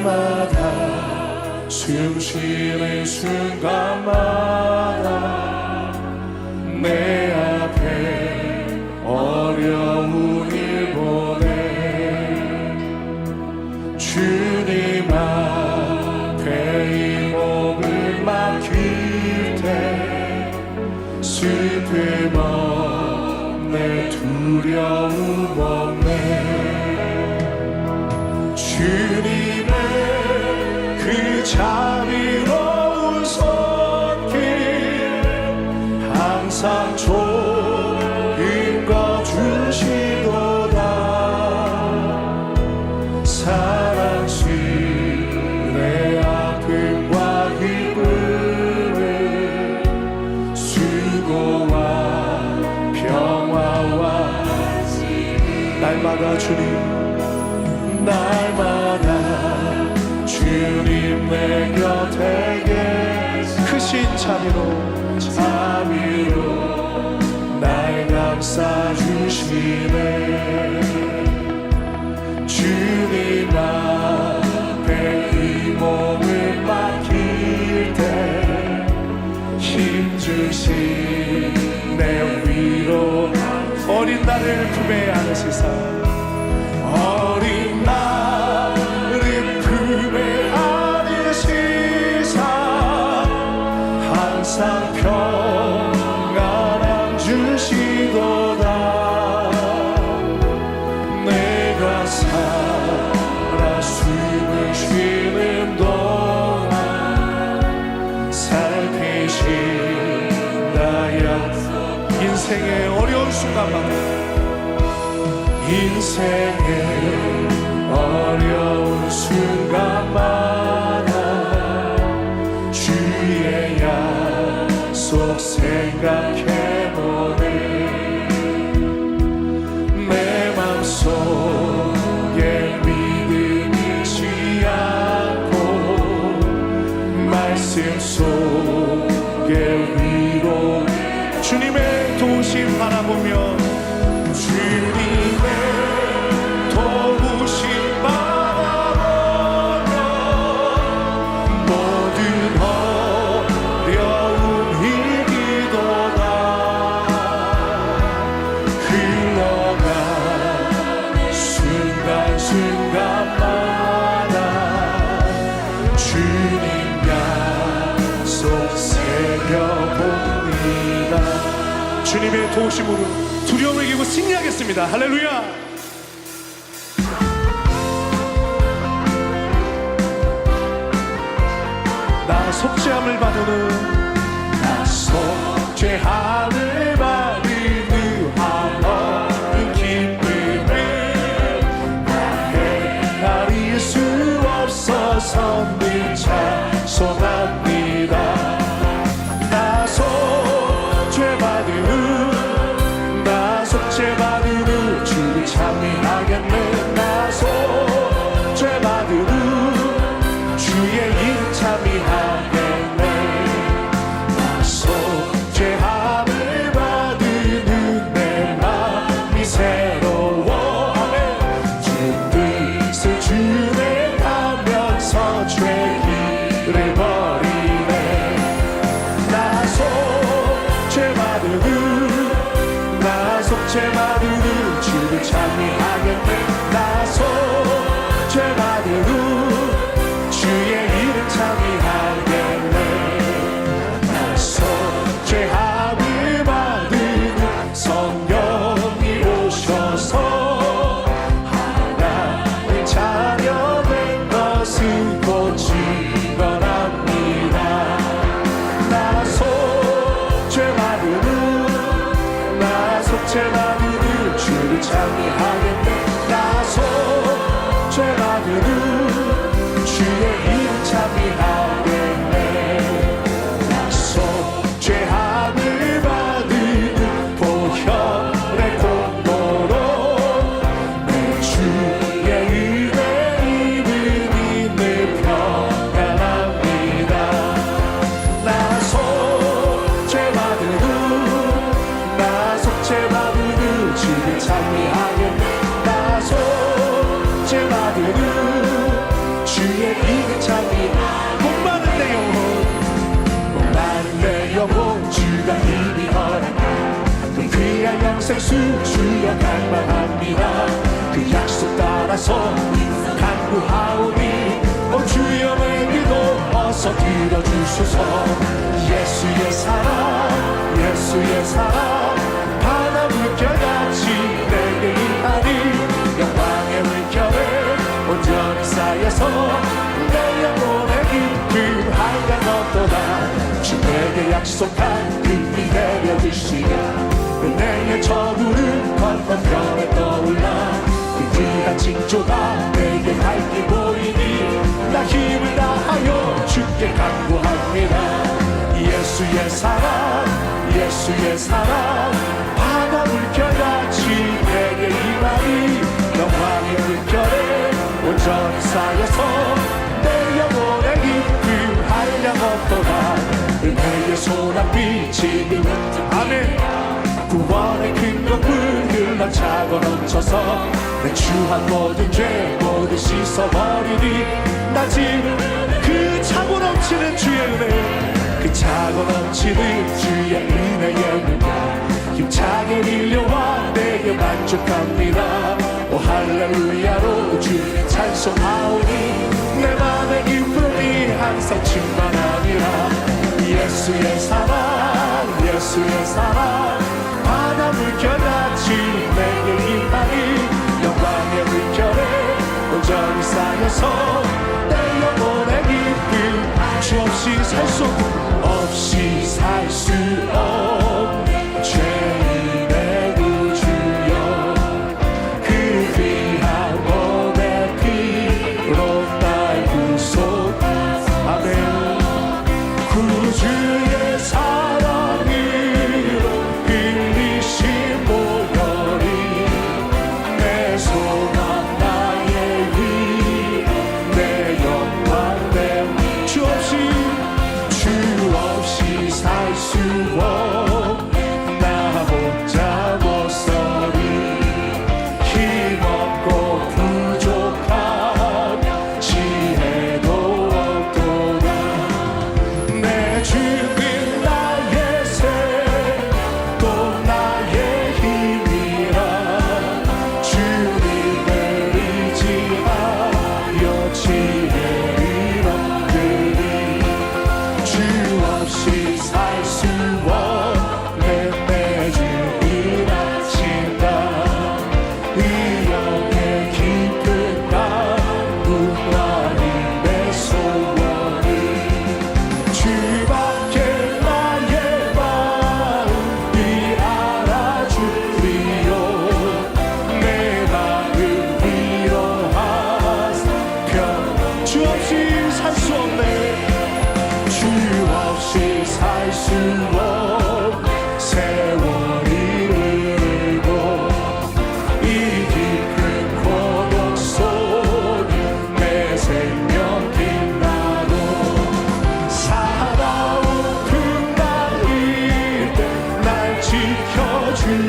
날마다 숨 쉬는 순간마다 내 앞에 어려운 일 보내. 주님 앞에 이 몸을 맡길 때 슬픔 없네 두려움 없 날마다 주님 날마다 주님 내 곁에 계시 크신 자비로 자비로 날 감싸 주시네. 주님 앞에 이 몸을 맡길 때 힘주신 내 나를 안으시사 인생의 어려운 순간마다. 인생의 어려운 순간마다 주의 약속 생각해보네. 내 맘속에 믿음이 지 않고 말씀 속에 위로 주님의 도우심 바라보며 주님의 도우심으로 두려움을 이기고 승리하겠습니다. 할렐루야! 나 속죄함을 받으는 나 속죄함을 받으는 나 헤아릴 수 없어서 늘 찬송합니다 주소서. 예수의 사랑 예수의 사랑. 바다 물결같이 내게 임하니 영광의 물결에 온전히 쌓여서 내 영혼의 깊음 하얀 없도다. 주 내게 약속한 그이 내려주시야 은혜의 저구름 건너편에 떠올라. 그 귀한 징조가 내게 보 힘을 다하여 주께 간구합니다. 예수의 사랑 예수의 사랑. 바다 물결같이 내게 임하니 영광의 물결에 온전히 쌓여서 흘러차고 넘쳐서 내 추한 모든 죄 모두 씻어버리니 나 지금 그 차고 넘치는 주의 은혜 그 차고 넘치는 주의 은혜의 물가. 힘차게 밀려와 내게 만족합니다. 오 할렐루야로 주 찬송하오니 내 맘의 기쁨이 항상 충만하니라 예수의 사랑 예수의 사랑 바다 물결같이 내게 임하니 영광의 물결에 온전히 쌓여서 내 영혼의 기쁨 주 없이 살 수 없이 살수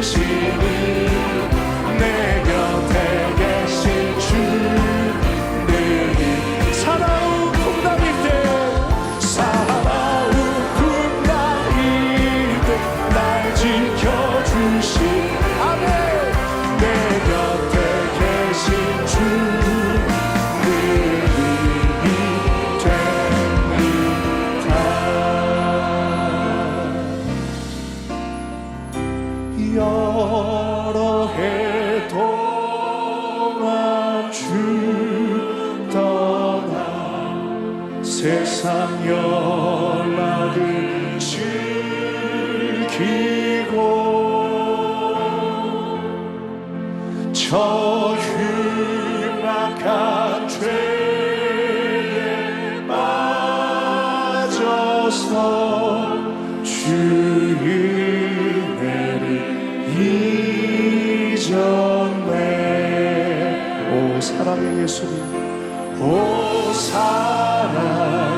지 세상 연락을 즐기고 저 흉악한 죄에 빠져서 주의 은혜를 잊었네 오 사랑의 예수님 오 사랑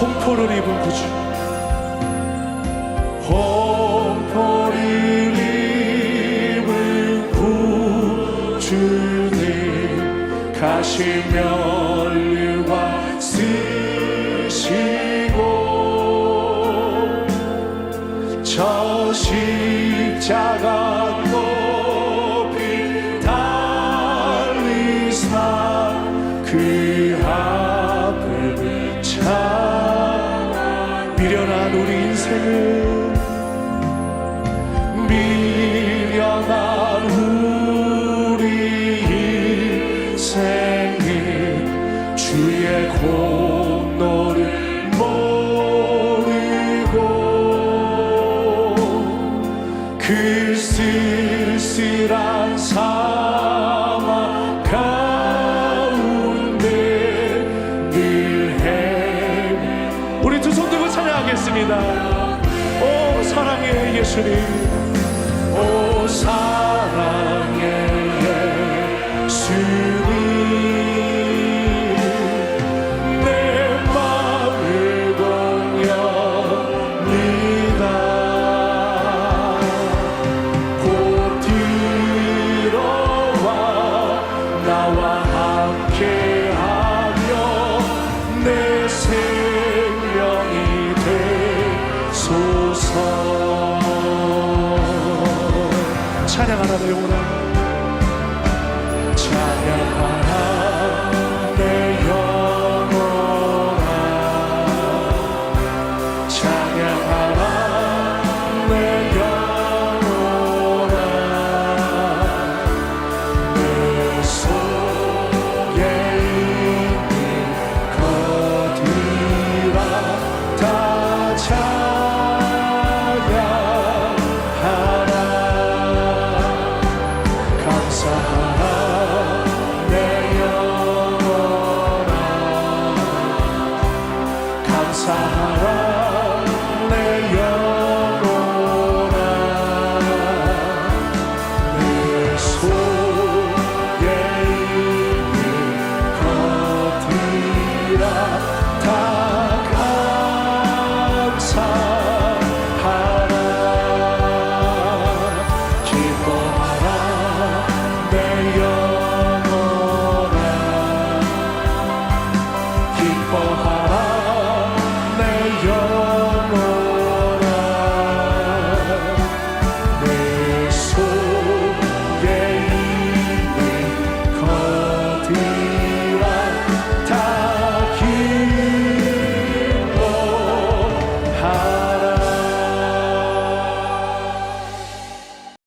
홍포를 입은 구주. 홍포를 입은 구주님 가시면 그 쓸쓸한 사막 가운데 늘 헤매 우리 두 손 들고 찬양하겠습니다. 오 사랑의 예수님